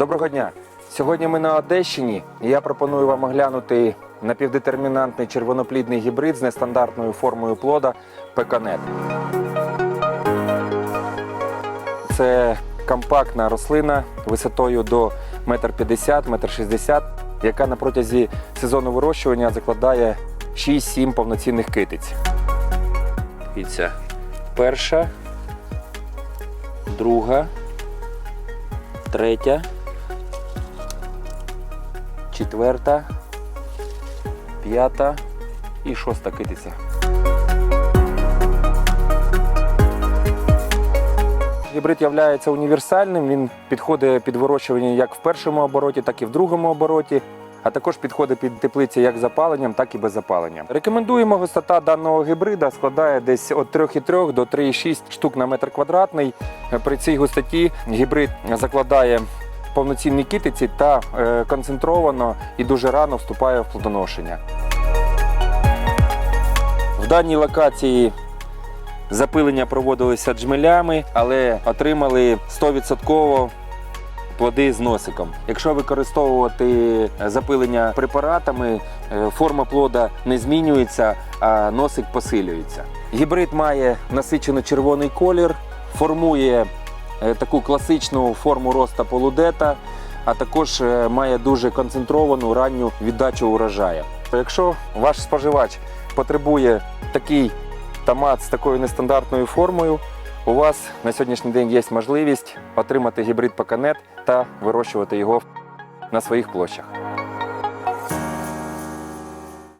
Доброго дня! Сьогодні ми на Одещині, і я пропоную вам оглянути напівдетермінантний червоноплідний гібрид з нестандартною формою плода Пеканет. Це компактна рослина висотою до 1,50 м, 1,60 м, яка на протязі сезону вирощування закладає 6-7 повноцінних китиць. Дивіться, перша, друга, третя, четверта, п'ята і шоста китиця. Гібрид є універсальним, він підходить під вирощування як в першому обороті, так і в другому обороті, а також підходить під теплиці як запаленням, так і без запалення. Рекомендуємо густота даного гібрида складає десь від 3,3 до 3,6 штук на метр квадратний. При цій густоті гібрид закладає повноцінні китиці та е, концентровано і дуже рано вступає в плодоношення. В даній локації запилення проводилися джмелями, але отримали 100% плоди з носиком. Якщо використовувати запилення препаратами, е, форма плода не змінюється, а носик посилюється. Гібрид має насичено червоний колір, формує таку класичну форму роста полудета, а також е, має дуже концентровану ранню віддачу урожаю. Якщо ваш споживач потребує такий томат з такою нестандартною формою, у вас на сьогоднішній день є можливість отримати гібрид Паканет та вирощувати його на своїх площах.